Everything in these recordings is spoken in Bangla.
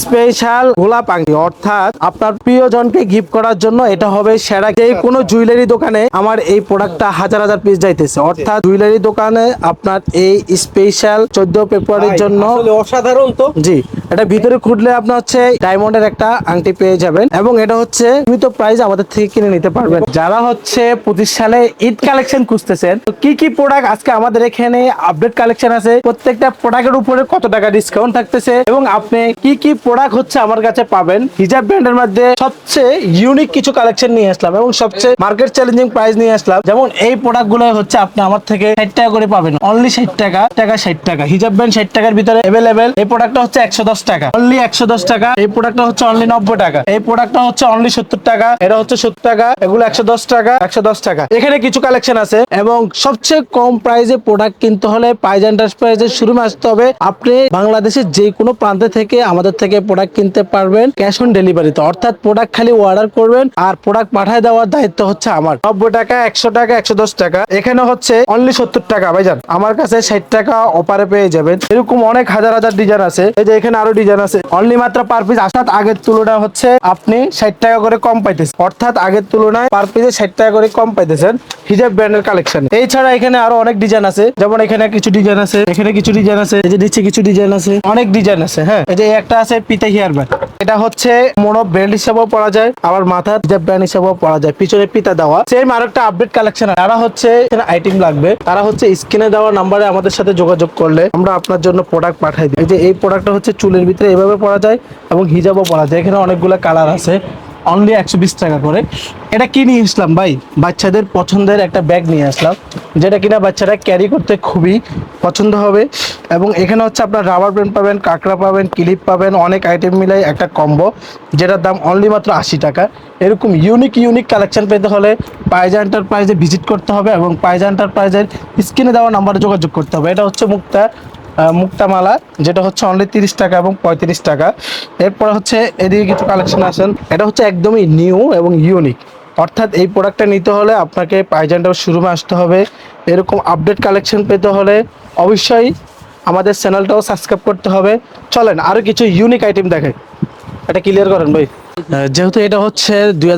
স্পেশাল গোলাপ আংটি। অর্থাৎ আপনার প্রিয়জনকে গিফট করার জন্য এটা হবে সেরা যে কোনো জুয়েলারি দোকানে আমার এই প্রোডাক্টটা হাজার হাজার পিস যাইতেছে। অর্থাৎ জুয়েলারি দোকানে আপনার এই স্পেশাল চোদ্দ ফেব্রুয়ারির জন্য অসাধারণ তো। জি। এটা ভিতরে খুঁজলে আপনার হচ্ছে ডায়মন্ডের একটা আংটি পেয়ে যাবেন এবং এটা হচ্ছে সীমিত প্রাইস আমাদের থেকে কিনে নিতে পারবেন। যারা হচ্ছে পঁচিশ সালে ঈদ কালেকশন খুঁজতেছেন, তো কি কি প্রোডাক্ট আজকে আমাদের এখানে আপডেট কালেকশন আছে? প্রত্যেকটা প্রোডাক্টের উপরে কত টাকা ডিসকাউন্ট থাকতেছে? এবং আপনি কি কি প্রোডাক্ট হচ্ছে আমার কাছে পাবেন? হিজাব ব্র্যান্ডের মধ্যে সবচেয়ে ইউনিক কিছু কালেকশন নিয়ে আসলাম এবং সবচেয়ে মার্কেট চ্যালেঞ্জিং প্রাইস নিয়ে আসলাম। যেমন এই প্রোডাক্টগুলো হচ্ছে আপনি আমার থেকে ষাট টাকা করে পাবেন। অনলি ষাট টাকা টাকা ষাট টাকা, হিজাব ব্যান্ড ষাট টাকার ভিতরে অ্যাভেলেবেল এই প্রোডাক্টটা হচ্ছে একশো দশ টাকা। অনলি একশো দশ টাকা। এই প্রোডাক্টটা হচ্ছে অনলি নব্বই টাকা। এই প্রোডাক্টটা হচ্ছে অনলি সত্তর টাকা। এটা হচ্ছে সত্তর টাকা। এগুলো একশো দশ টাকা, একশো দশ টাকা। এখানে কিছু কালেকশন আছে এবং সবচেয়ে কম প্রাইসে প্রোডাক্ট কিনতে হলে এন্টারপ্রাইজের শুরু আসতে হবে। আপনি বাংলাদেশের যে কোনো প্রান্তে থেকে আমাদের থেকে প্রোডাক্ট কিনতে পারবেন ক্যাশ অন ডেলিভারিতে অর্থাৎ প্রোডাক্ট খালি অর্ডার করবেন আর প্রোডাক্ট পাঠায় দেওয়ার দায়িত্ব হচ্ছে আমার। নব্বই টাকা, একশো টাকা, একশো দশ টাকা। এখানে হচ্ছে অনলি সত্তর টাকা। ভাইজান, আমার কাছে ষাট টাকা অপারে পেয়ে যাবেন। এরকম অনেক হাজার হাজার ডিজাইন আছে। এই যে এখানে আরও ডিজাইন আছে। অনলি মাত্র পার পিস অর্থাৎ আগের তুলনায় হচ্ছে আপনি ষাট টাকা করে কম পাইতেছেন। অর্থাৎ আগের তুলনায় পার পিসে ষাট টাকা করে কম পাইতেছেন হিজাব ব্র্যান্ডের কালেকশন এছাড়া এখানে আরও অনেক ডিজাইন আছে। যেমন এখানে কিছু ডিজাইন আছে, এখানে কিছু ডিজাইন আছে, এই যে নিচে কিছু ডিজাইন আছে, অনেক ডিজাইন আছে হ্যাঁ? এই যে একটা আছে পিতা হেয়ার ব্যান্ড। এটা হচ্ছে মোনো ব্র্যান্ড হিসেবেও পড়া যায়, আবার মাথার হিজাব ব্র্যান্ড হিসেবেও পড়া যায়। পিছনে পিতা দেওয়া। সেম আর একটা আপডেট কালেকশন তারা হচ্ছে আইটেম লাগবে, তারা হচ্ছে স্ক্রিনে দেওয়া নাম্বারে আমাদের সাথে যোগাযোগ করলে আমরা আপনার জন্য প্রোডাক্ট পাঠাই দিই। এই যে এই প্রোডাক্টটা হচ্ছে চুলের ভিতরে এভাবে পরা যায় এবং হিজাবও পরা যায়। এখানে অনেকগুলো কালার আছে। অনলি একশো বিশ টাকা করে। এটা কি নিয়ে আসলাম ভাই? বাচ্চাদের পছন্দের একটা ব্যাগ নিয়ে আসলাম, যেটা কিনা বাচ্চারা ক্যারি করতে খুবই পছন্দ হবে। এবং এখানে হচ্ছে আপনার রাবার ব্যান্ড পাবেন, কাঁকড়া পাবেন, ক্লিপ পাবেন, অনেক আইটেম মিলাই একটা কম্বো যেটার দাম অনলি মাত্র আশি টাকা। এরকম ইউনিক ইউনিক কালেকশন পেতে হলে পাইজা এন্টারপ্রাইজে ভিজিট করতে হবে এবং পাইজা এন্টারপ্রাইজের স্ক্রিনে দেওয়া নাম্বারে যোগাযোগ করতে হবে। এটা হচ্ছে মুক্তা মুক্তামালা, যেটা হচ্ছে অনলি তিরিশ টাকা এবং পঁয়ত্রিশ টাকা। এরপর হচ্ছে এদিকে কিছু কালেকশন আসেন। এটা হচ্ছে একদমই নিউ এবং ইউনিক অর্থাৎ এই প্রোডাক্টটা নিতে হলে আপনাকে পাইজানটাও শোরুমে আসতে হবে। এরকম আপডেট কালেকশন পেতে হলে অবশ্যই আমাদের চ্যানেলটাও সাবস্ক্রাইব করতে হবে। চলেন আরও কিছু ইউনিক আইটেম দেখে এটা ক্লিয়ার করেন ভাই। যেহেতু এটা হচ্ছে দুই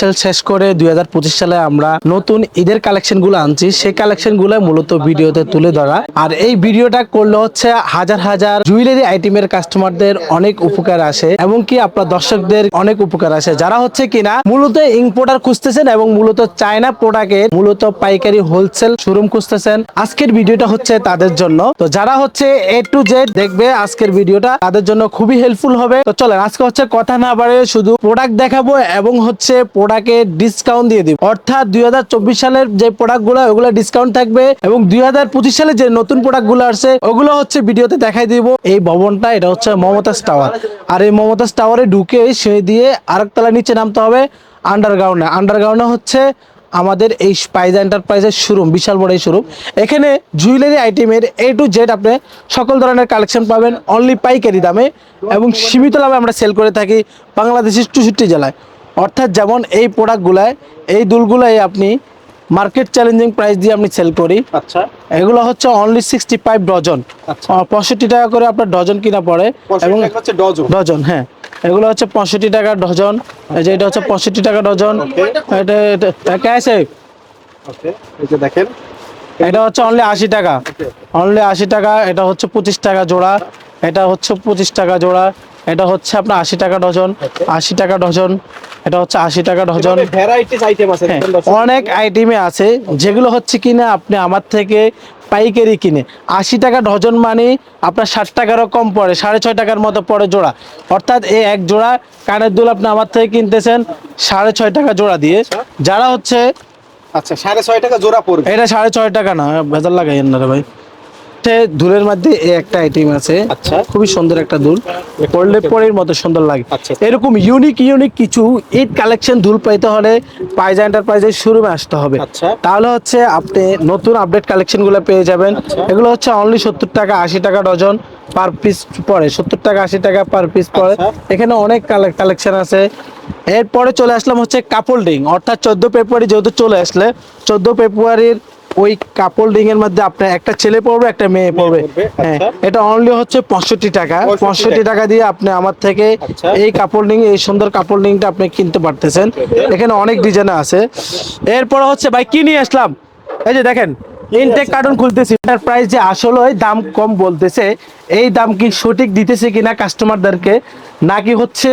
সাল শেষ করে দুই হাজার পঁচিশ সালে আমরা নতুন ঈদের কালেকশনগুলো আনছি, সেই কালেকশনগুলো মূলত ভিডিওতে তুলে ধরা। আর এই ভিডিওটা করলে হচ্ছে হাজার হাজার জুয়েলারি আইটেমের কাস্টমারদের অনেক উপকার আসে এবং কি আপনার দর্শকদের অনেক উপকার আসে। যারা হচ্ছে কিনা মূলত ইম্পোর্টার খুঁজতেছেন এবং মূলত চায়না প্রোডাক্টের মূলত পাইকারি হোলসেল শোরুম খুঁজতেছেন, আজকের ভিডিওটা হচ্ছে তাদের জন্য। তো যারা হচ্ছে এ টু জেড দেখবে আজকের ভিডিওটা, তাদের জন্য খুবই হেল্পফুল হবে। তো চলেন, আজকে হচ্ছে কথা না বাড়ে শুধু প্রোডাক্ট দেখাবো এবং হচ্ছে প্রোডাক্টে ডিসকাউন্ট দিয়ে দিব। অর্থাৎ দুই হাজার চব্বিশ সালের যে প্রোডাক্টগুলো, ওগুলো ডিসকাউন্ট থাকবে এবং দুই হাজার পঁচিশ সালে যে নতুন প্রোডাক্টগুলো আসছে, ওগুলো হচ্ছে ভিডিওতে দেখাই দিব। এই ভবনটা, এটা হচ্ছে মমতাজ টাওয়ার। আর এই মমতাজ টাওয়ারে ঢুকে সে দিয়ে আরেকতলা নিচে নামতে হবে আন্ডারগ্রাউন্ডে আন্ডারগ্রাউন্ডে হচ্ছে আমাদের এই স্পাইজ এন্টারপ্রাইজের শোরুম বিশাল বড় এই শোরুম এখানে জুয়েলারি আইটেমের এ টু জেড আপনি সকল ধরনের কালেকশন পাবেন অনলি পাইকারি দামে এবং সীমিত লাভে আমরা সেল করে থাকি বাংলাদেশের চৌষট্টি জেলায়। অর্থাৎ যেমন এই প্রোডাক্টগুলায় এই দুলগুলাই আপনি মার্কেট চ্যালেঞ্জিং প্রাইস দিয়ে আপনি সেল করি। আচ্ছা। এগুলো হচ্ছে অনলি সিক্সটি ফাইভ ডজন আচ্ছা। পঁয়ষট্টি টাকা করে আপনার ডজন কিনা পড়ে। এবং হচ্ছে ডজন ডজন হ্যাঁ। এগুলো হচ্ছে পঁয়ষট্টি টাকা ডজন এই যে এটা হচ্ছে পঁয়ষট্টি টাকা ডজন এটা এটা কে আছে। ওকে এই যে দেখেন। এটা হচ্ছে অনলি আশি টাকা। অনলি আশি টাকা এটা হচ্ছে পঁচিশ টাকা জোড়া। এটা হচ্ছে পঁচিশ টাকা জোড়া। এটা হচ্ছে আপনার আশি টাকা ডজন। আশি টাকা ডজন। এটা হচ্ছে আশি টাকা ডজন। ভ্যারাইটিস আইটেম আছে হ্যাঁ। অনেক আইটেমে আছে যেগুলো হচ্ছে কিনা আপনি আমার থেকে পাইকারি কিনে। আশি টাকা ডজন মানে আপনার ষাট টাকারও কম পড়ে সাড়ে ছয় টাকার মতো পড়ে জোড়া। অর্থাৎ এই এক জোড়া কানের দুল আপনি আমার থেকে কিনতেছেন সাড়ে ছয় টাকা জোড়া দিয়ে। যারা হচ্ছে আচ্ছা সাড়ে ছয় টাকা জোড়া পড়বে। এটা সাড়ে ছয় টাকা না ভেজাল লাগাইয়েন না রে ভাই। হচ্ছে দুলের মধ্যে একটা আইটেম আছে আচ্ছা। খুবই সুন্দর একটা দুল পড়লে পরের মতো সুন্দর লাগে আচ্ছা। এরকম ইউনিক ইউনিক কিছু ঈদ কালেকশন দুল পাইতে হলে পাইজা এন্টারপ্রাইজের শোরুমে আসতে হবে আচ্ছা। তাহলে হচ্ছে আপনি নতুন আপডেট কালেকশনগুলো পেয়ে যাবেন আচ্ছা। এগুলো হচ্ছে অনলি সত্তর টাকা আশি টাকা ডজন পার পিস পড়ে সত্তর টাকা আশি টাকা পার পিস পড়ে। এখানে অনেক কালেকশন আছে এরপরে চলে আসলাম হচ্ছে কাপল ডিং অর্থাৎ চোদ্দ ফেব্রুয়ারি যেহেতু চলে আসলে চোদ্দ ফেব্রুয়ারির ওই কাপড় রিং এর মধ্যে আপনার একটা ছেলে পড়বে একটা মেয়ে পড়বে। হ্যাঁ আচ্ছা। এটা অনলি হচ্ছে পঁয়ষট্টি টাকা। পঁয়ষট্টি টাকা। দিয়ে আপনি আমার থেকে আচ্ছা। এই কাপড় রিং এই সুন্দর কাপড় রিংটা আপনি কিনতে পারতেছেন। এখানে অনেক ডিজাইন আছে। এরপর হচ্ছে ভাই কি নিয়ে আসলাম? এই যে দেখেন ইনটেক কার্টুন খুলতেছি। এটার প্রাইস যে আসলে দাম কম বলতেছে। এই দাম কি সঠিক দিতেছে কিনা কাস্টমারদেরকে নাকি হচ্ছে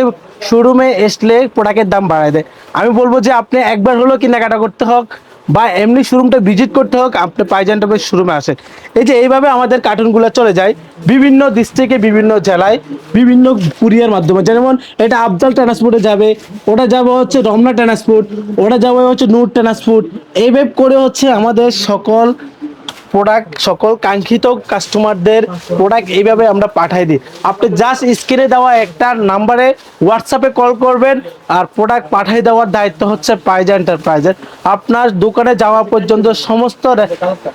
শোরুমে আসলে প্রোডাক্টের দাম বাড়ায় দেয়? আমি বলব যে আপনি একবার হলেও কেনাকাটা করতে হোক। বা এমনি শোরুমটা ভিজিট করতে হোক আপনি পাইজান টপের শোরুমে আসেন এই যে এইভাবে আমাদের কার্টুনগুলো চলে যায়, বিভিন্ন ডিস্ট্রিক্টে বিভিন্ন জেলায়, বিভিন্ন কুরিয়ার মাধ্যমে। যেমন এটা আফজাল ট্রান্সপোর্টে যাবে, ওটা যাবে হচ্ছে রমনা ট্রান্সপোর্ট ওটা যাবে হচ্ছে নূর ট্রান্সপোর্ট এইভাবে করে হচ্ছে আমাদের সকল প্রোডাক্ট সকল কাঙ্ক্ষিত কাস্টমারদের প্রোডাক্ট এইভাবে আমরা পাঠাই দিই। আপনি জাস্ট স্ক্রিনে দেওয়া একটা নাম্বারে হোয়াটসঅ্যাপে কল করবেন, আর প্রোডাক্ট পাঠাই দেওয়ার দায়িত্ব হচ্ছে পাইজা এন্টারপ্রাইজের আপনার দোকানে যাওয়া পর্যন্ত সমস্ত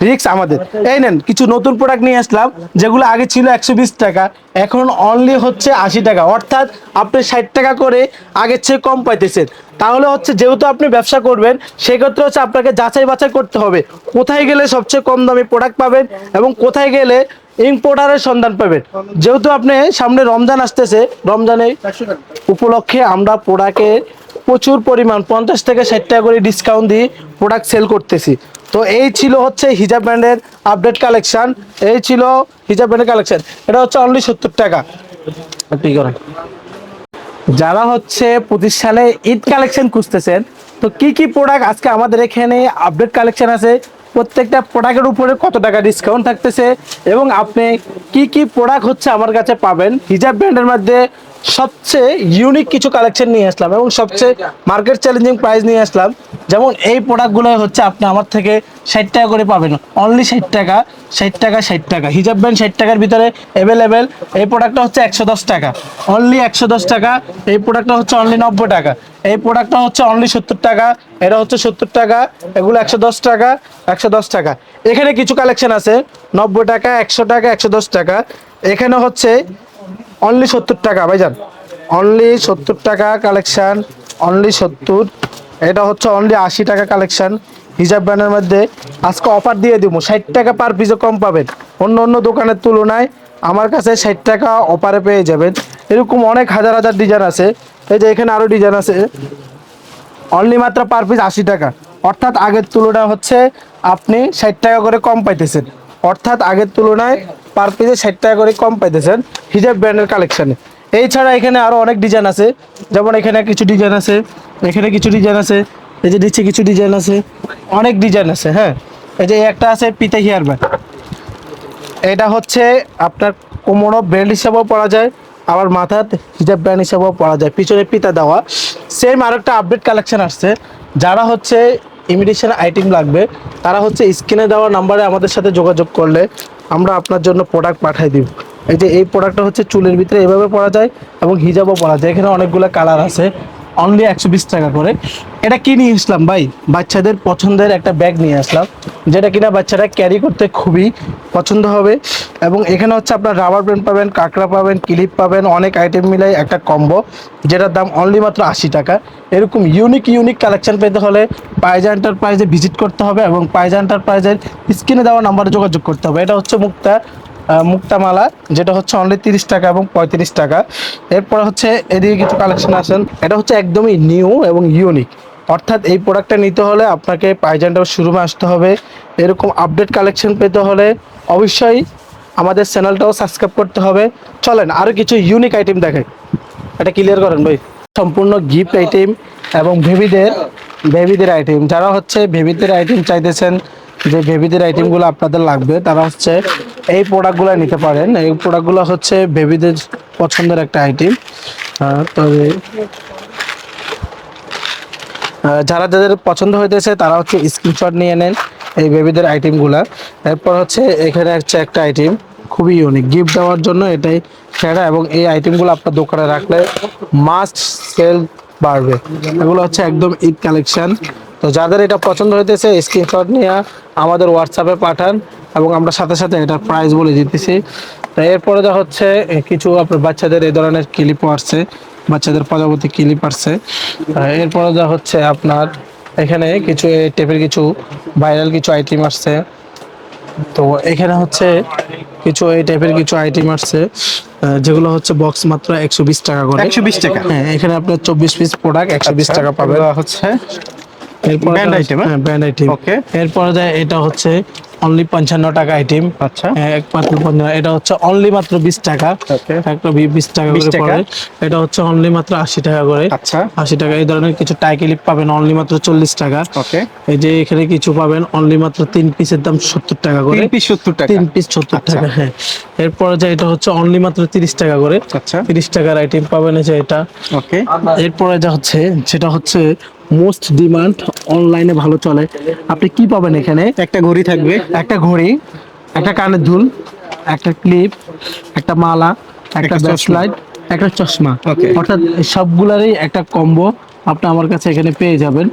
রিক্স আমাদের। এই নেন, কিছু নতুন প্রোডাক্ট নিয়ে আসলাম, যেগুলো আগে ছিল একশো বিশ টাকা, এখন অনলি হচ্ছে আশি টাকা। অর্থাৎ আপনি ষাট টাকা করে আগের চেয়ে কম পাইতেছেন। তাহলে হচ্ছে যেহেতু আপনি ব্যবসা করবেন, সেক্ষেত্রে হচ্ছে আপনাকে যাচাই বাছাই করতে হবে। কোথায় গেলে সবচেয়ে কম দামে প্রোডাক্ট পাবেন এবং কোথায় গেলে ইম্পোর্টারের সন্ধান পাবেন। যেহেতু আপনি সামনে রমজান আসতেছে, রমজানে উপলক্ষে আমরা প্রোডাক্টে প্রচুর পরিমাণ, পঞ্চাশ থেকে ষাট টাকা করে ডিসকাউন্ট দিয়ে প্রোডাক্ট সেল করতেছি। তো এই ছিল হচ্ছে হিজাব ব্র্যান্ডের আপডেট কালেকশন এই ছিল হিজাব ব্র্যান্ডের কালেকশন এটা হচ্ছে অনলি সত্তর টাকা। করেন? যারা হচ্ছে পঁচিশ সালে ঈদ কালেকশন খুঁজতেছেন, তো কি কি প্রোডাক্ট আজকে আমাদের এখানে আপডেট কালেকশন আছে? প্রত্যেকটা প্রোডাক্টের উপরে কত টাকা ডিসকাউন্ট থাকতেছে? এবং আপনি কি কি প্রোডাক্ট হচ্ছে আমার কাছে পাবেন? হিজাব ব্র্যান্ডের মধ্যে সবচেয়ে ইউনিক কিছু কালেকশন নিয়ে আসলাম এবং সবচেয়ে মার্কেট চ্যালেঞ্জিং প্রাইস নিয়ে আসলাম। যেমন এই প্রোডাক্টগুলো হচ্ছে আপনি আমার থেকে ষাট টাকা করে পাবেন। অনলি ষাট টাকা ষাট টাকা ষাট টাকা। হিজাব ব্যান্ড ষাট টাকার ভিতরে অ্যাভেলেবেল এই প্রোডাক্টটা হচ্ছে একশো দশ টাকা। অনলি একশো দশ টাকা। এই প্রোডাক্টটা হচ্ছে অনলি নব্বই টাকা। এই প্রোডাক্টটা হচ্ছে অনলি সত্তর টাকা। এটা হচ্ছে সত্তর টাকা। এগুলো একশো দশ টাকা, একশো দশ টাকা। এখানে কিছু কালেকশন আছে। নব্বই টাকা, একশো টাকা, একশো দশ টাকা। এখানে হচ্ছে অনলি সত্তর টাকা, ভাইজান। অনলি সত্তর টাকা কালেকশান অনলি সত্তর। এটা হচ্ছে অনলি আশি টাকা কালেকশান হিজাব ব্যানের মধ্যে আজকে অফার দিয়ে দিব, ষাট টাকা পার পিসে কম পাবেন। অন্য অন্য দোকানের তুলনায় আমার কাছে ষাট টাকা অফারে পেয়ে যাবেন। এরকম অনেক হাজার হাজার ডিজাইন আছে। এই যে এখানে আরও ডিজাইন আছে। অনলি মাত্র পার পিস আশি টাকা। অর্থাৎ আগের তুলনায় হচ্ছে আপনি ষাট টাকা করে কম পাইতেছেন। অর্থাৎ আগের তুলনায় পার পিসে ষাট টাকা করে কম পাইতেছেন হিজাব ব্র্যান্ডের কালেকশানে এছাড়া এখানে আরও অনেক ডিজাইন আছে। যেমন এখানে কিছু ডিজাইন আছে, এখানে কিছু ডিজাইন আছে, এই যে নিচে কিছু ডিজাইন আছে, অনেক ডিজাইন আছে হ্যাঁ? এই যে একটা আছে পিতে হেয়ার ব্যান্ড। এটা হচ্ছে আপনার কোমরও ব্র্যান্ড হিসাবেও পরা যায়, আবার মাথাতে হিজাব ব্র্যান্ড হিসাবেও পরা যায়, পিছনে পিতা দেওয়া। সেম আর একটা আপডেট কালেকশন আসছে, যারা হচ্ছে ইমিটেশন আইটেম লাগবে, তারা হচ্ছে স্ক্রিনে দেওয়া নাম্বারে আমাদের সাথে যোগাযোগ করলে আমরা আপনার জন্য প্রোডাক্ট পাঠাই দিব। এই যে এই প্রোডাক্টটা হচ্ছে চুলের ভিতরে এভাবে পরা যায় এবং হিজাবও পরা যায়। এখানে অনেকগুলো কালার আছে। অনলি একশো বিশ টাকা করে। এটা কি নিয়ে আসলাম ভাই? বাচ্চাদের পছন্দের একটা ব্যাগ নিয়ে আসলাম, যেটা কিনা বাচ্চারা ক্যারি করতে খুবই পছন্দ হবে। এবং এখানে হচ্ছে আপনার রাবার ব্যান্ড পাবেন, কাঁকড়া পাবেন ক্লিপ পাবেন, অনেক আইটেম মিলাই একটা কম্বো যেটার দাম অনলি মাত্র আশি টাকা। এরকম ইউনিক ইউনিক কালেকশন পেতে হলে পাইজা এন্টারপ্রাইজে ভিজিট করতে হবে এবং পাইজা এন্টারপ্রাইজের স্ক্রিনে দেওয়া নাম্বারে যোগাযোগ করতে হবে। এটা হচ্ছে মুক্তা মুক্তামালা, যেটা হচ্ছে অনলি তিরিশ টাকা এবং পঁয়ত্রিশ টাকা। এরপর হচ্ছে এদিকে কিছু কালেকশন আসেন। এটা হচ্ছে একদমই নিউ এবং ইউনিক অর্থাৎ এই প্রোডাক্টটা নিতে হলে আপনাকে পাইজানটাও শোরুমে আসতে হবে। এরকম আপডেট কালেকশন পেতে হলে অবশ্যই আমাদের চ্যানেলটাও সাবস্ক্রাইব করতে হবে। চলেন আরও কিছু ইউনিক আইটেম দেখাই। এটা ক্লিয়ার করেন ভাই। সম্পূর্ণ গিফট আইটেম এবং বেবিদের বেবিদের আইটেম যারা হচ্ছে বেবিদের আইটেম চাইতেছেন যে বেবিদের আইটেমগুলো আপনাদের লাগবে, তারা হচ্ছে এই প্রোডাক্টগুলো নিতে পারেন। এই প্রোডাক্টগুলো হচ্ছে বেবিদের পছন্দের একটা আইটেম তবে যারা যাদের পছন্দ হইতেছে, তারা হচ্ছে স্ক্রিনশট নিয়ে নেন এই বেবিদের আইটেমগুলা এরপর হচ্ছে এখানে হচ্ছে একটা আইটেম খুবই ইউনিক গিফট দেওয়ার জন্য এটাই সেরা এবং এই আইটেমগুলো আপনার দোকানে রাখলে মাস্ট সেল বাড়বে। এগুলো হচ্ছে একদম ঈদ কালেকশন তো যাদের এটা পছন্দ হইতেছে স্ক্রিনশট নিয়ে আমাদের হোয়াটসঅ্যাপে পাঠান এবং আমরা সাথে সাথে এটার প্রাইস বলে দিতেছি। তো এরপরে যা হচ্ছে কিছু আপনার বাচ্চাদের এই ধরনের ক্লিপও আসছে বাচ্চাদের প্রজাপতি ক্লিপ আসছে। এরপরে যা হচ্ছে আপনার এখানে কিছু এই টাইপের কিছু ভাইরাল কিছু আইটেম আসছে। তো এখানে হচ্ছে কিছু এই টাইপের কিছু আইটেম আসছে যেগুলো হচ্ছে বক্স মাত্র একশো বিশ টাকা করে। 120 টাকা? হ্যাঁ এখানে আপনার চব্বিশ পিস প্রোডাক্ট একশো বিশ টাকা পাবেন। হচ্ছে এরপর হ্যাঁ? হ্যাঁ আইটেম Okay. এরপরে এটা হচ্ছে অনলি পঞ্চান্ন টাকা আইটেম আচ্ছা। এক এটা হচ্ছে অনলি মাত্র বিশ টাকা। একটা বিশ টাকা করে। পড়ে। এটা হচ্ছে অনলি মাত্র আশি টাকা করে। আচ্ছা। আশি টাকা এই ধরনের কিছু টাই ক্লিপ পাবেন অনলি মাত্র চল্লিশ টাকা। ওকে এই যে এখানে কিছু পাবেন অনলি মাত্র তিন পিসের দাম সত্তর টাকা করে। তিন পিস সত্তর টাকা। তিন পিস সত্তর আচ্ছা। টাকা হ্যাঁ। এরপরে যে এটা হচ্ছে অনলি মাত্র তিরিশ টাকা করে। আচ্ছা। তিরিশ টাকার আইটেম পাবেন যে এটা। ওকে এরপরে যা হচ্ছে সেটা হচ্ছে মোস্ট ডিমান্ড অনলাইনে ভালো চলে। আপনি কি পাবেন এখানে? একটা ঘড়ি থাকবে একটা ঘড়ি একটা কানের দুল একটা ক্লিপ একটা মালা একটা। ব্যাসলাইট একটা চশমা। অর্থাৎ সবগুলারই একটা কম্বো আপনি আমার কাছে এখানে পেয়ে যাবেন।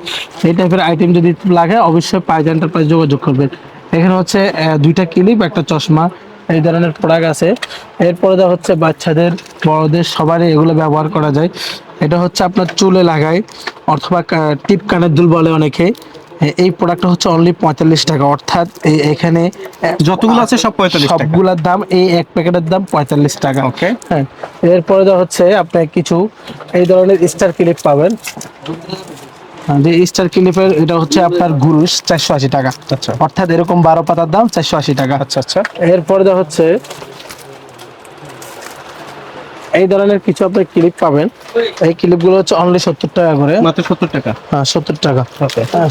এই টাইপের আইটেম যদি লাগে অবশ্যই পাইজ এন্টারপ্রাইজ যোগাযোগ করবেন। এখানে হচ্ছে দুইটা ক্লিপ একটা চশমা এই ধরনের প্রোডাক্ট আছে। এরপরে যা হচ্ছে বাচ্চাদের বড়দের সবারই এগুলো ব্যবহার করা যায়। এটা হচ্ছে আপনার চুলে লাগায় অথবা টিপ কানের দুল বলে অনেকে। এই প্রোডাক্টটা হচ্ছে অনলি পঁয়তাল্লিশ টাকা। অর্থাৎ এই- এখানে যতগুলো আছে সব 45 টাকা। সবগুলোর দাম এই এক প্যাকেটের দাম পঁয়তাল্লিশ টাকা। ওকে হ্যাঁ এরপরে যা হচ্ছে আপনি কিছু এই ধরনের স্টার ক্লিপ পাবেন। যে স্টার ক্লিপের এটা হচ্ছে আপনার গুরুস চারশো আশি টাকা। আচ্ছা। অর্থাৎ এরকম বারো পাতার দাম চারশো আশি টাকা। আচ্ছা আচ্ছা। এরপরে হচ্ছে এই ধরনের কিছু আপনি ক্লিপ পাবেন। এই ক্লিপগুলো হচ্ছে অনলি সত্তর টাকা করে। মাত্র সত্তর টাকা। হ্যাঁ সত্তর টাকা। হ্যাঁ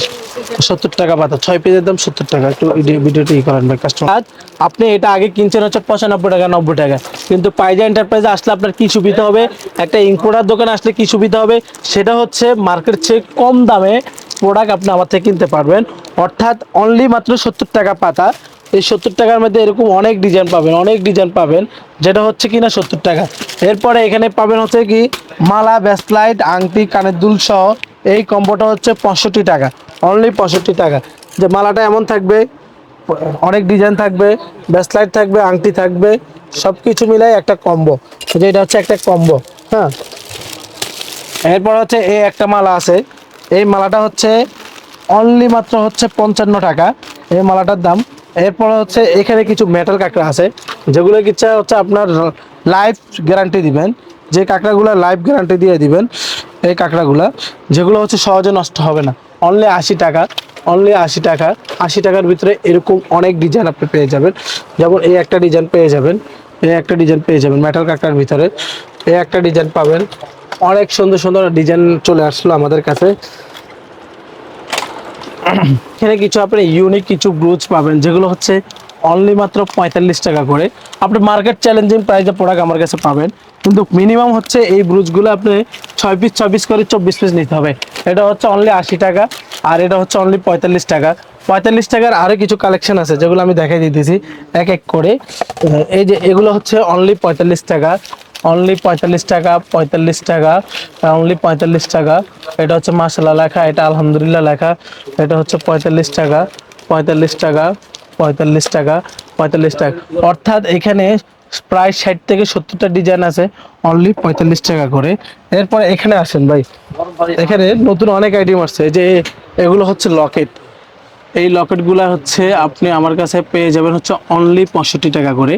সত্তর টাকা পাতা ছয় পিসের দাম সত্তর টাকা। একটু ভিডিও- ভিডিওটি করেন ভাই কাস্টমার আজ আপনি এটা আগে কিনছেন হচ্ছে পঁচানব্বই টাকা নব্বই টাকা। কিন্তু পাইজা এন্টারপ্রাইজে আসলে আপনার কি সুবিধা হবে? একটা ইনকোডার দোকানে আসলে কি সুবিধা হবে? সেটা হচ্ছে মার্কেট চেয়ে কম দামে প্রোডাক্ট আপনি আমার থেকে কিনতে পারবেন। অর্থাৎ অনলি মাত্র সত্তর টাকা পাতা। এই সত্তর টাকার মধ্যে এরকম অনেক ডিজাইন পাবেন, অনেক ডিজাইন পাবেন। যেটা হচ্ছে কিনা সত্তর টাকা। এরপরে এখানে পাবেন হচ্ছে কি, মালা, ব্যাসলাইট, আংটি, কানের দুল সহ এই কম্বোটা হচ্ছে পঁয়ষট্টি টাকা। অনলি পঁয়ষট্টি টাকা। যে মালাটা এমন থাকবে, অনেক ডিজাইন থাকবে, ব্যাসলাইট থাকবে, আংটি থাকবে সব কিছু মিলাই একটা কম্বো। যে এটা হচ্ছে একটা কম্বো হ্যাঁ। এরপর হচ্ছে এই একটা মালা আছে। এই মালাটা হচ্ছে অনলি মাত্র হচ্ছে পঞ্চান্ন টাকা। এই মালাটার দাম এরপর হচ্ছে এখানে কিছু মেটাল কাঁকড়া আছে, যেগুলো কিচ্ছে হচ্ছে আপনার লাইফ গ্যারান্টি দিবেন। যে কাঁকড়াগুলো লাইফ গ্যারান্টি দিয়ে দিবেন, এই কাঁকড়াগুলা, যেগুলো হচ্ছে সহজে নষ্ট হবে না। অনলি আশি টাকা অনলি আশি টাকা, আশি টাকার ভিতরে এরকম অনেক ডিজাইন আপনি পেয়ে যাবেন। যেমন এই একটা ডিজাইন পেয়ে যাবেন, এই একটা ডিজাইন পেয়ে যাবেন মেটাল কাঁকড়ার ভিতরে। এই একটা ডিজাইন পাবেন। অনেক সুন্দর সুন্দর ডিজাইন চলে আসলো আমাদের কাছে। এখানে কিছু আপনি ইউনিক কিছু ব্রুজ পাবেন, যেগুলো হচ্ছে অনলি মাত্র পঁয়তাল্লিশ টাকা করে। আপনি মার্কেট চ্যালেঞ্জিং প্রাইসে প্রোডাক্ট আমার কাছে পাবেন, কিন্তু মিনিমাম হচ্ছে এই ব্রুজগুলো আপনি ছয় পিস ছয় পিস করে চব্বিশ পিস নিতে হবে। এটা হচ্ছে অনলি আশি টাকা। আর এটা হচ্ছে অনলি পঁয়তাল্লিশ টাকা। পঁয়তাল্লিশ টাকার আরও কিছু কালেকশন আছে, যেগুলো আমি দেখাই দিতেছি। এক এক করে। এই যে এগুলো হচ্ছে অনলি পঁয়তাল্লিশ টাকা। অনলি পঁয়তাল্লিশ টাকা পঁয়তাল্লিশ টাকা অনলি পঁয়তাল্লিশ টাকা। এটা হচ্ছে মাসালা লেখা, এটা আলহামদুলিল্লাহ লেখা। এটা হচ্ছে পঁয়তাল্লিশ টাকা পঁয়তাল্লিশ টাকা পঁয়তাল্লিশ টাকা পঁয়তাল্লিশ টাকা। অর্থাৎ এখানে প্রায় ষাট থেকে সত্তরটা ডিজাইন আছে অনলি পঁয়তাল্লিশ টাকা করে। এরপরে এখানে আসেন ভাই। এখানে নতুন অনেক আইটেম আসছে। যে এগুলো হচ্ছে লকেট। এই লকেটগুলো হচ্ছে আপনি আমার কাছে পেয়ে যাবেন হচ্ছে অনলি পঁয়ষট্টি টাকা করে।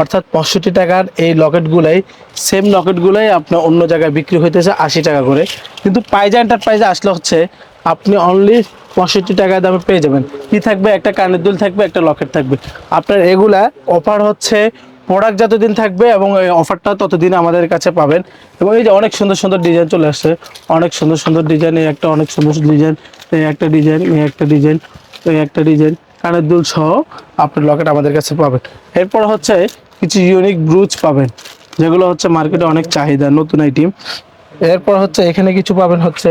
অর্থাৎ পঁয়ষট্টি টাকার এই লকেটগুলাই সেম লকেটগুলাই আপনার অন্য জায়গায় বিক্রি হইতেছে আশি টাকা করে। কিন্তু পাইজা এন্টারপ্রাইজে আসলে হচ্ছে আপনি অনলি পঁয়ষট্টি টাকা দামে পেয়ে যাবেন। কি থাকবে? একটা কানের দুল থাকবে, একটা লকেট থাকবে। আপনার এগুলা অফার হচ্ছে প্রোডাক্ট যতদিন থাকবে এবং এই অফারটা ততদিন আমাদের কাছে পাবেন। এবং এই যে অনেক সুন্দর সুন্দর ডিজাইন চলে আসছে। অনেক সুন্দর সুন্দর ডিজাইন এই একটা অনেক সুন্দর ডিজাইন এই একটা ডিজাইন এই একটা ডিজাইন এই একটা ডিজাইন কানের দুল সহ আপনার লকেট আমাদের কাছে পাবেন। এরপর হচ্ছে কিছু ইউনিক ব্রুজ পাবেন, যেগুলো হচ্ছে মার্কেটে অনেক চাহিদা, নতুন আইটেম এরপর হচ্ছে এখানে কিছু পাবেন হচ্ছে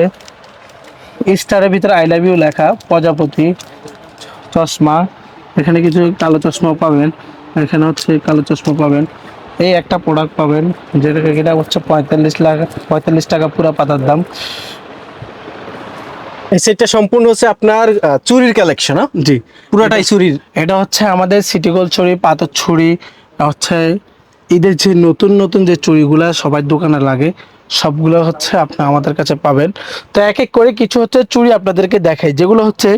স্টারের ভিতরে আই লাভ ইউ লেখা, প্রজাপতি, চশমা, এখানে কিছু কালো চশমাও পাবেন। এখানে হচ্ছে কালো চশমা পাবেন। এই একটা প্রোডাক্ট পাবেন যেটা এটা হচ্ছে পঁয়তাল্লিশ লাখ পঁয়তাল্লিশ টাকা পুরো পাতার দাম। এই সেটটা সম্পূর্ণ হচ্ছে আপনার চুরির কালেকশন জি। পুরাটাই চুরির। এটা হচ্ছে আমাদের সিটি গোল্ড ছুরি পাথর ছুরি হচ্ছে ঈদের যে নতুন নতুন যে চুড়িগুলা সবার দোকানে লাগে সবগুলো হচ্ছে আপনি আমাদের কাছে পাবেন। তো এক এক করে কিছু হচ্ছে চুড়ি আপনাদেরকে দেখাই যেগুলো হচ্ছে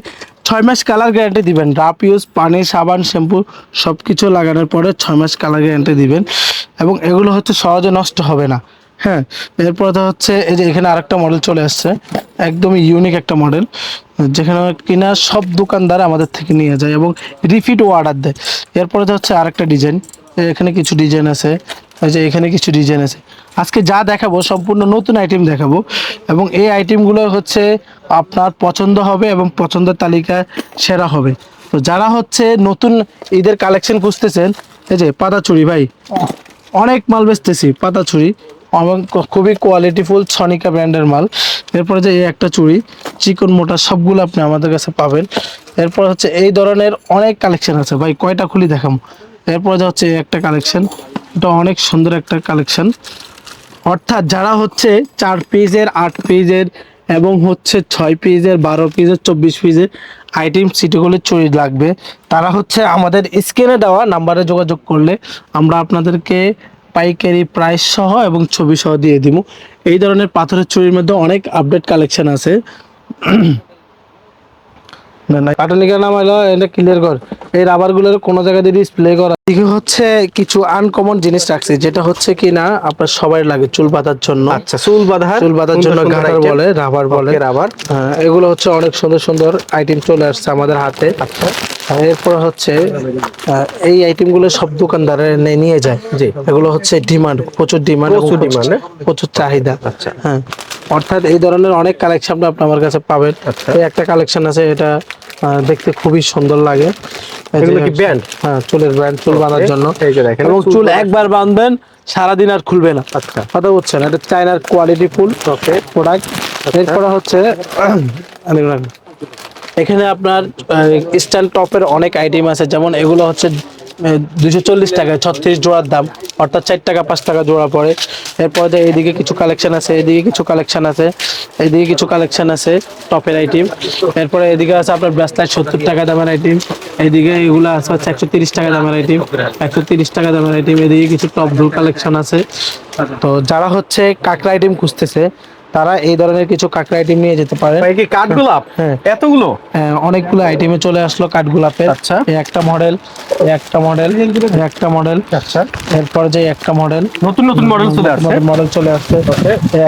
ছয় মাস কালার গ্যারান্টি দিবেন। রাপ ইউজ পানি, সাবান শ্যাম্পু সব কিছু লাগানোর পরে ছয় মাস কালার গ্যারান্টি দিবেন। এবং এগুলো হচ্ছে সহজে নষ্ট হবে না। হ্যাঁ এরপরে তো হচ্ছে এই যে এখানে আরেকটা মডেল চলে আসছে। একদম ইউনিক একটা মডেল যেখানে কিনা সব দোকানদার আমাদের থেকে নিয়ে যায় এবং রিপিট অর্ডার দেয়। এরপরে তো হচ্ছে আরেকটা ডিজাইন এখানে কিছু ডিজাইন আছে যে এখানে কিছু ডিজাইন আছে। আজকে যা দেখাবো, সম্পূর্ণ নতুন আইটেম দেখাবো। এবং এই আইটেমগুলো হচ্ছে আপনার পছন্দ হবে এবং পছন্দের তালিকায় সেরা হবে। তো যারা হচ্ছে নতুন ঈদের কালেকশন খুঁজতেছেন, এই যে পাতা চুড়ি ভাই, অনেক মাল বেচতেছি পাতা চুড়ি এবং খুবই কোয়ালিটিফুল সনিকা ব্র্যান্ডের মাল। এরপরে যে এই একটা চুড়ি চিকন মোটা সবগুলো আপনি আমাদের কাছে পাবেন। এরপর হচ্ছে এই ধরনের অনেক কালেকশন আছে। ভাই, কয়টা খুলি দেখাম এরপরে হচ্ছে একটা কালেকশন এটা অনেক সুন্দর একটা কালেকশন অর্থাৎ যারা হচ্ছে চার পিসের আট পিসের এবং হচ্ছে ছয় পিসের বারো পিসের চব্বিশ পিসের আইটেম সিটিগুলো চুরি লাগবে। তারা হচ্ছে আমাদের স্ক্রিনে দেওয়া নাম্বারে যোগাযোগ করলে আমরা আপনাদেরকে পাইকারি প্রাইস সহ এবং ছবি সহ দিয়ে দিব। এই ধরনের পাথরের চুরির মধ্যে অনেক আপডেট কালেকশন আছে। কাটনিকা নাম হলো এটা ক্লিয়ার কর। এই রাবারগুলোর কোনো দিয়ে করা এদিকে হচ্ছে কিছু আনকমন জিনিস রাখছে যেটা হচ্ছে কি না আপনার সবাই লাগে চুল পাতার জন্য। আচ্ছা চুল বাঁধার চুল বাঁধার জন্য গাটার বলে? রাবার বলে। রাবার হ্যাঁ, এগুলো হচ্ছে অনেক সুন্দর সুন্দর আইটেম চলে আসছে আমাদের হাতে। আচ্ছা। এরপর হচ্ছে এই আইটেমগুলো সব দোকানদারে নে- নিয়ে যায়। এগুলো হচ্ছে ডিমান্ড প্রচুর ডিমান্ড প্রচুর demand, হ্যাঁ? প্রচুর চাহিদা। আচ্ছা। হ্যাঁ। অর্থাৎ এই ধরনের অনেক কালেকশন আপনি আমার কাছে পাবেন। আচ্ছা। এই একটা কালেকশন আছে এটা দেখতে খুবই সুন্দর লাগে? হ্যাঁ চুলের ব্যান্ড চুল বাঁধার জন্য। দেখেন, এবং চুল একবার বাঁধবেন সারাদিন আর খুলবে না। আচ্ছা। কথা বুঝছেন? এটা চায়নার কোয়ালিটি ফুল। প্রোডাক্ট এরপরে হচ্ছে এখানে আপনার স্ট্যান্ড টপের অনেক আইটেম আছে। যেমন এগুলো হচ্ছে দুশো চল্লিশ টাকায় ছত্রিশ জোড়ার দাম। অর্থাৎ চার টাকা, পাঁচ টাকা জোড়া পড়ে। এরপরে যে এইদিকে কিছু কালেকশন আছে এদিকে কিছু কালেকশন আছে, এইদিকে কিছু কালেকশন আছে টপের আইটেম এরপরে এদিকে আছে আপনার ব্রাসলাইট সত্তর টাকা দামের আইটেম এইদিকে এগুলো আছে হচ্ছে একশো তিরিশ টাকা দামের আইটেম একশো তিরিশ টাকা দামের আইটেম এদিকে কিছু টপ ব্লু কালেকশন আছে। তো যারা হচ্ছে কাঁকড়া আইটেম খুঁজতেছে তারা এই ধরনের কিছু কাঁকড়া আইটেম নিয়ে যেতে পারে। কি কাঠগোলাপ হ্যাঁ। এতগুলো? হ্যাঁ, অনেকগুলো আইটেমে চলে আসলো কাঠগোলাপের আচ্ছা। একটা মডেল একটা মডেল একটা মডেল আচ্ছা। এরপর যে একটা মডেল নতুন নতুন মডেল চলে আসছে। মডেল চলে আসছে।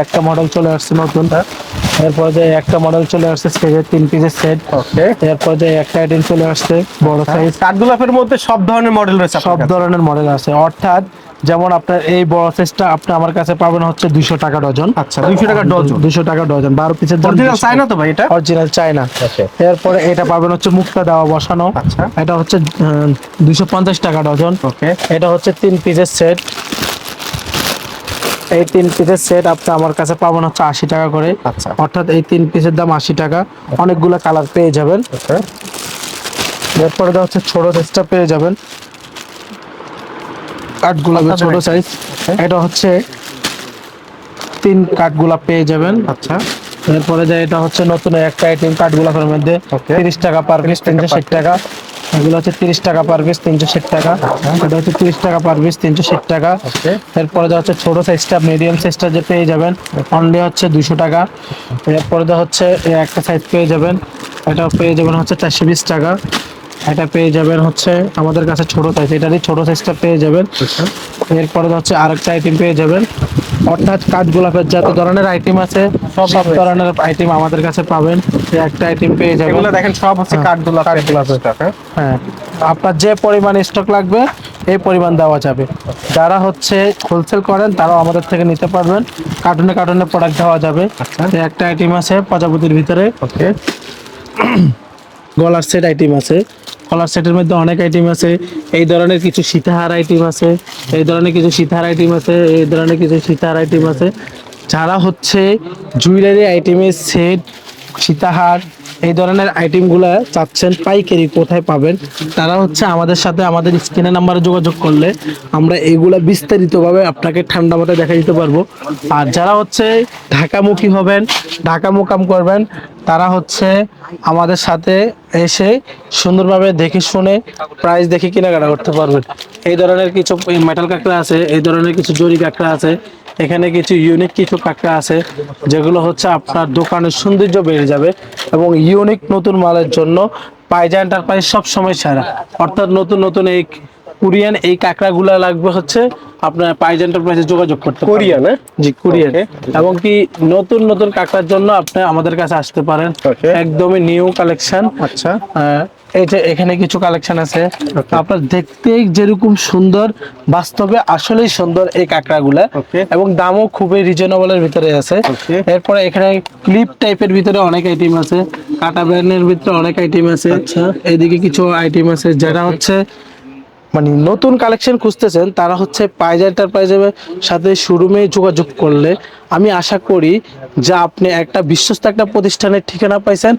একটা মডেল চলে আসছে নতুন। এরপর যে একটা মডেল চলে আসছে সেটের তিন পিসের সেট ওকে এরপর যে একটা আইটেম চলে আসছে বড় সাইজ কাঠগোলাপের মধ্যে সব ধরনের মডেল রয়েছে সব ধরনের মডেল আছে। অর্থাৎ যেমন আপনার এই বড় সাইজটা আপনি আমার কাছে পাবেন হচ্ছে দুইশো টাকা ডজন। আচ্ছা দুইশো টাকা ডজন? দুশো টাকা ডজন। বারো পিসের অরিজিনাল চাই না তো ভাই এটা? Original China. Okay. এরপরে এটা পাবেন হচ্ছে মুক্তা দেওয়া বসানো। আচ্ছা। এটা হচ্ছে দুইশো পঞ্চাশ টাকা ডজন। ওকে। এটা হচ্ছে তিন পিসের সেট এই তিন পিসের সেট আপনি আমার কাছে পাবেন হচ্ছে আশি টাকা করে। আচ্ছা। অর্থাৎ এই তিন পিসের দাম আশি টাকা। অনেকগুলো কালার পেয়ে যাবেন। ওকে। এরপরে হচ্ছে ছোট সাইজটা পেয়ে যাবেন। কাঠগোলাপের ছোট সাইজ এটা হচ্ছে তিন কাঠগোলাপ পেয়ে যাবেন। আচ্ছা। এরপরে যে এটা হচ্ছে নতুন একটা আইটেম কাঠগোলাপের মধ্যে তিরিশ টাকা পার পিস তিনশো ষাট টাকা। এগুলো হচ্ছে তিরিশ টাকা পার পিস তিনশো ষাট টাকা। এটা হচ্ছে তিরিশ টাকা পার পিস তিনশো ষাট টাকা। এরপরে যা হচ্ছে ছোট সাইজটা মিডিয়াম সাইজটা যে পেয়ে যাবেন অনলি হচ্ছে দুশো টাকা। এরপরে যা হচ্ছে একটা সাইজ পেয়ে যাবেন এটা পেয়ে যাবেন হচ্ছে চারশো বিশ টাকা। এটা পেয়ে যাবেন হচ্ছে আমাদের কাছে ছোট সাইজ এটারই ছোট সাইজটা পেয়ে যাবেন। এরপরে হচ্ছে আরেকটা আইটেম পেয়ে যাবেন। অর্থাৎ কাঠগোলাপের যত ধরনের আইটেম আছে সব ধরনের আইটেম আমাদের কাছে পাবেন। একটা আইটেম পেয়ে যাবেন। এগুলো দেখেন সব হচ্ছে হ্যাঁ, কাঠগোলাপ কাঠগোলাপের। হ্যাঁ। হ্যাঁ। আপনার যে পরিমাণ স্টক লাগবে এই পরিমাণ দেওয়া যাবে। যারা হচ্ছে হোলসেল করেন তারাও আমাদের থেকে নিতে পারবেন। কার্টুনে কার্টুনে প্রোডাক্ট দেওয়া যাবে। এই একটা আইটেম আছে প্রজাপতির ভিতরে। ওকে গলার সেট আইটেম আছে। কলার সেটের মধ্যে অনেক আইটেম আছে। এই ধরনের কিছু সীতাহার আইটেম আছে। এই ধরনের কিছু সীতাহার আইটেম আছে। এই ধরনের কিছু সীতাহার আইটেম আছে। যারা হচ্ছে জুয়েলারি আইটেমের সেট সীতাহার এই ধরনের আইটেমগুলো চাচ্ছেন, পাইকারি কোথায় পাবেন? তারা হচ্ছে আমাদের সাথে আমাদের স্ক্রিনের নাম্বারে যোগাযোগ করলে আমরা এইগুলা বিস্তারিতভাবে আপনাকে ঠান্ডা মাথায় দেখা দিতে পারব। আর যারা হচ্ছে ঢাকামুখী হবেন ঢাকা মোকাম করবেন, তারা হচ্ছে আমাদের সাথে এসে সুন্দরভাবে দেখে শুনে প্রাইস দেখে কেনাকাটা করতে পারবেন। এই ধরনের কিছু মেটাল কাঁকড়া আছে, এই ধরনের কিছু জরি কাঁকড়া আছে এখানে কিছু ইউনিক কিছু কাঁকড়া আছে যেগুলো হচ্ছে আপনার দোকানের সৌন্দর্য বেড়ে যাবে এবং ইউনিক নতুন মালের জন্য পাইজা এন্টারপ্রাইজ সব সময় সেরা। অর্থাৎ নতুন নতুন এই কোরিয়ান এই কাঁকড়াগুলো লাগবে হচ্ছে আপনার পাইজা এন্টারপ্রাইজে যোগাযোগ করতে। কোরিয়ান হ্যাঁ? জি কোরিয়ান। এবং কি নতুন নতুন কাঁকড়ার জন্য আপনি আমাদের কাছে আসতে পারেন। একদমই নিউ কালেকশন আচ্ছা। এখানে কিছু কালেকশন আছে। আপনার দেখতে যেরকম সুন্দর বাস্তবে আসলেই সুন্দর এই কাঁকড়াগুলা. এবং দামও খুবই রিজনেবলের ভিতরে আছে. এরপরে এখানে ক্লিপ টাইপের ভিতরে অনেক আইটেম আছে। কাটা ব্র্যান্ডের ভিতরে অনেক আইটেম আছে। এদিকে কিছু আইটেম আছে যারা হচ্ছে মানে নতুন কালেকশন খুঁজতেছেন, তারা হচ্ছে পাইজা এন্টারপ্রাইজের সাথে শোরুমে যোগাযোগ করলে আমি আশা করি যে আপনি একটা বিশ্বস্ত একটা প্রতিষ্ঠানের ঠিকানা পাইছেন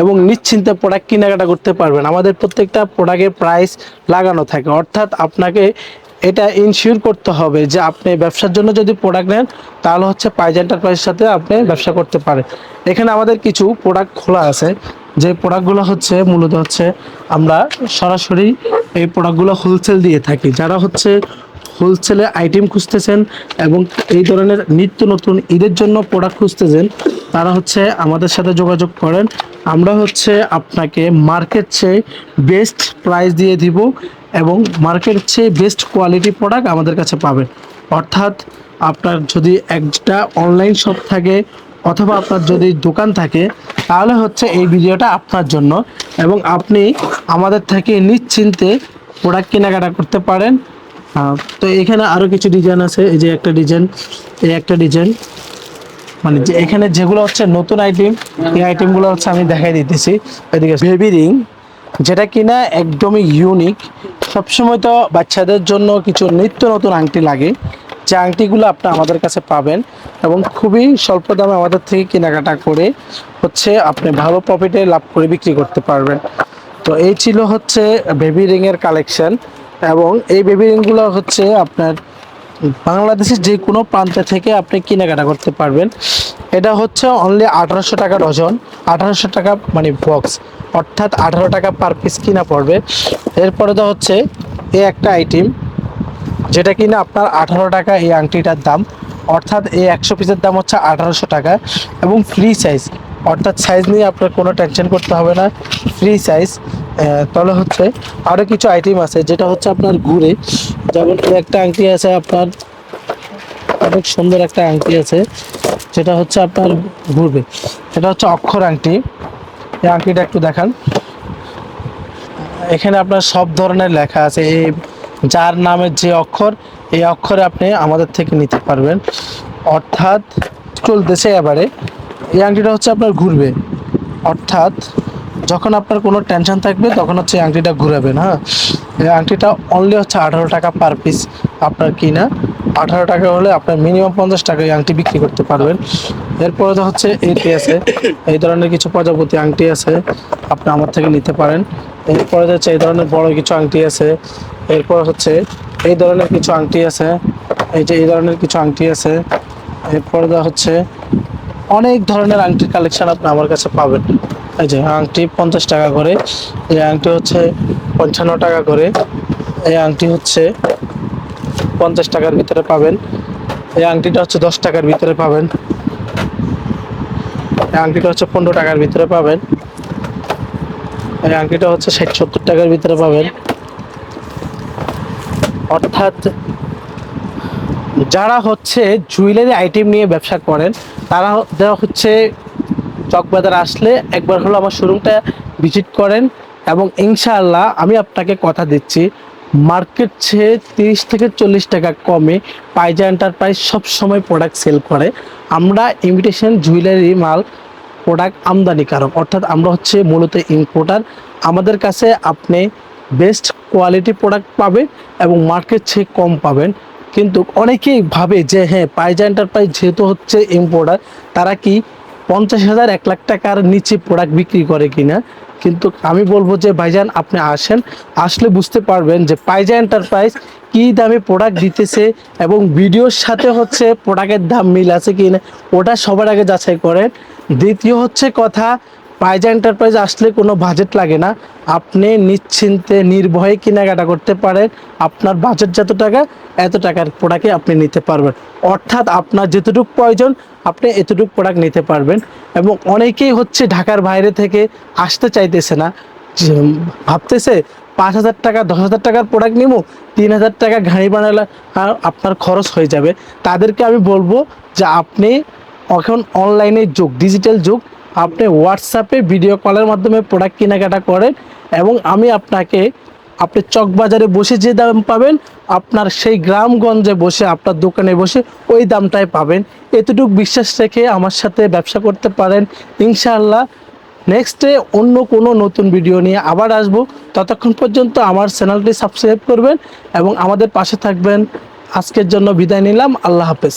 এবং নিশ্চিন্তে প্রোডাক্ট কেনাকাটা করতে পারবেন। আমাদের প্রত্যেকটা প্রোডাক্টের প্রাইস লাগানো থাকে। অর্থাৎ আপনাকে এটা ইনশিওর করতে হবে যে আপনি ব্যবসার জন্য যদি প্রোডাক্ট নেন, তাহলে হচ্ছে পাইজা এন্টারপ্রাইজের সাথে আপনি ব্যবসা করতে পারেন। এখানে আমাদের কিছু প্রোডাক্ট খোলা আছে। যে প্রোডাক্টগুলো হচ্ছে, মূলত হচ্ছে আমরা সরাসরি এই প্রোডাক্টগুলো হোলসেল দিয়ে থাকি। যারা হচ্ছে হোলসেলে আইটেম খুঁজতেছেন এবং এই ধরনের নিত্য নতুন ঈদের জন্য প্রোডাক্ট খুঁজতেছেন, তারা হচ্ছে আমাদের সাথে যোগাযোগ করেন। আমরা হচ্ছে আপনাকে মার্কেট চেয়ে বেস্ট প্রাইস দিয়ে দিব এবং মার্কেট চেয়ে বেস্ট কোয়ালিটি প্রোডাক্ট আমাদের কাছে পাবেন। অর্থাৎ আপনার যদি একটা অনলাইন শপ থাকে অথবা আপনার যদি দোকান থাকে, তাহলে হচ্ছে এই ভিডিওটা আপনার জন্য এবং আপনি আমাদের থেকে নিশ্চিন্তে প্রোডাক্ট কেনাকাটা করতে পারেন। তো এখানে আরও কিছু ডিজাইন আছে, এই যে একটা ডিজাইন এই একটা ডিজাইন মানে যে এখানে যেগুলো হচ্ছে নতুন আইটেম এই আইটেমগুলো হচ্ছে আমি দেখাই দিতেছি। এদিকে বেবি রিং যেটা কিনা একদমই ইউনিক সবসময় তো বাচ্চাদের জন্য কিছু নিত্য নতুন আংটি লাগে। আংটিগুলো আপনি আমাদের কাছে পাবেন এবং খুবই স্বল্প দামে আমাদের থেকে কেনাকাটা করে হচ্ছে আপনি ভালো প্রফিটে লাভ করে বিক্রি করতে পারবেন। তো এই ছিল হচ্ছে বেবি রিংয়ের কালেকশন এবং এই বেবি রিংগুলো হচ্ছে আপনার বাংলাদেশের যে কোনো প্রান্ত থেকে আপনি কেনাকাটা করতে পারবেন। এটা হচ্ছে অনলি আঠারোশো টাকা ডজন আঠারোশো টাকা মানে বক্স অর্থাৎ আঠারো টাকা পার পিস কিনা পড়বে। এরপরে তো হচ্ছে এ একটা আইটেম যেটা কিনা আপনার আঠারো টাকা এই আংটিটার দাম। অর্থাৎ এই একশো পিসের দাম হচ্ছে আঠারোশো টাকা এবং ফ্রি সাইজ অর্থাৎ সাইজ নিয়ে আপনার কোনো টেনশন করতে হবে না ফ্রি সাইজ তাহলে হচ্ছে আরও কিছু আইটেম আছে, যেটা হচ্ছে আপনার ঘুরে। যেমন একটা আংটি আছে আপনার, অনেক সুন্দর একটা আংটি আছে, যেটা হচ্ছে আপনার ঘুরবে। সেটা হচ্ছে অক্ষর আংটি। এই আংটিটা একটু দেখান। এখানে আপনার সব ধরনের লেখা আছে এই যার নামের যে অক্ষর, এই অক্ষরে আপনি আমাদের থেকে নিতে পারবেন। অর্থাৎ চলতেছে এবারে। এই আংটিটা হচ্ছে আপনার ঘুরবে। অর্থাৎ যখন আপনার কোনো টেনশন থাকবে, তখন হচ্ছে এই আংটিটা ঘুরাবেন হ্যাঁ? এই আংটিটা অনলি হচ্ছে আঠারো টাকা পার পিস আপনার কিনা। আঠারো টাকা হলে আপনার মিনিমাম পঞ্চাশ টাকা এই আংটি বিক্রি করতে পারবেন। এরপরে তো হচ্ছে এইটি আছে। এই ধরনের কিছু প্রজাপতি আংটি আছে, আপনি আমার থেকে নিতে পারেন। এরপরে হচ্ছে এই ধরনের বড় কিছু আংটি আছে। এরপর হচ্ছে এই ধরনের কিছু আংটি আছে, এই যে এই ধরনের কিছু আংটি আছে। এরপর হচ্ছে অনেক ধরনের আংটির কালেকশন আপনি আমার কাছে পাবেন। এই যে আংটি পঞ্চাশ টাকা করে, এই আংটি হচ্ছে পঞ্চান্ন টাকা করে, এই আংটি হচ্ছে পঞ্চাশ টাকার ভিতরে পাবেন। এই আংটিটা হচ্ছে দশ টাকার ভিতরে পাবেন। এই আংটিটা হচ্ছে পনেরো টাকার ভিতরে পাবেন। এই আংটিটা হচ্ছে ষাট সত্তর টাকার ভিতরে পাবেন। অর্থাৎ যারা হচ্ছে জুয়েলারি আইটেম নিয়ে ব্যবসা করেন, তারা যারা হচ্ছে চকবাজার আসলে একবার হলো আমার শোরুমটা ভিজিট করেন এবং ইনশাআল্লাহ আমি আপনাকে কথা দিচ্ছি, মার্কেট চেয়ে তিরিশ থেকে চল্লিশ টাকা কমে পাইজা এন্টারপ্রাইজ সবসময় প্রোডাক্ট সেল করে। আমরা ইমিটেশন জুয়েলারি মাল প্রোডাক্ট আমদানিকারক, অর্থাৎ আমরা হচ্ছে মূলত ইম্পোর্টার আমাদের কাছে আপনি বেস্ট কোয়ালিটি প্রোডাক্ট পাবেন এবং মার্কেট চেয়ে কম পাবেন। কিন্তু অনেকেই ভাবে যে হ্যাঁ পাইজা এন্টারপ্রাইজ যেহেতু হচ্ছে ইম্পোর্টার তারা কি পঞ্চাশ হাজার, এক লাখ টাকার নিচে প্রোডাক্ট বিক্রি করে কিনা? কিন্তু আমি বলব যে, ভাইজান, আপনি আসেন, আসলে বুঝতে পারবেন যে পাইজা এন্টারপ্রাইজ কি দামে প্রোডাক্ট দিতেছে এবং ভিডিওর সাথে হচ্ছে প্রোডাক্টের দাম মিল আছে কি না ওটা সবার আগে যাচাই করেন। দ্বিতীয় হচ্ছে কথা পাইজা এন্টারপ্রাইজ আসলে কোনো বাজেট লাগে না। আপনি নিশ্চিন্তে, নির্ভয়ে কেনাকাটা করতে পারেন। আপনার বাজেট যত টাকা, এত টাকার প্রোডাক্টে আপনি নিতে পারবেন। অর্থাৎ আপনার যেতটুকু প্রয়োজন, আপনি এতটুকু প্রোডাক্ট নিতে পারবেন। এবং অনেকেই হচ্ছে ঢাকার বাইরে থেকে আসতে চাইতেছে না। ভাবতেছে, পাঁচ হাজার টাকা, দশ হাজার টাকার প্রোডাক্ট নিবো, তিন হাজার টাকা গাড়ি বানালে আপনার খরচ হয়ে যাবে। তাদেরকে আমি বলব যে আপনি এখন অনলাইনের যুগ ডিজিটাল যুগ আপনি হোয়াটসঅ্যাপে ভিডিও কলের মাধ্যমে প্রোডাক্ট কেনাকাটা করেন এবং আমি আপনাকে, আপনি চকবাজারে বসে যে দাম পাবেন, আপনার সেই গ্রামগঞ্জে বসে, আপনার দোকানে বসে ওই দামটাই পাবেন। এতটুকু বিশ্বাস রেখে আমার সাথে ব্যবসা করতে পারেন। ইনশাআল্লাহ নেক্সটে অন্য কোনো নতুন ভিডিও নিয়ে আবার আসব। ততক্ষণ পর্যন্ত আমার চ্যানেলটি সাবস্ক্রাইব করবেন এবং আমাদের পাশে থাকবেন। আজকের জন্য বিদায় নিলাম। আল্লাহ হাফেজ।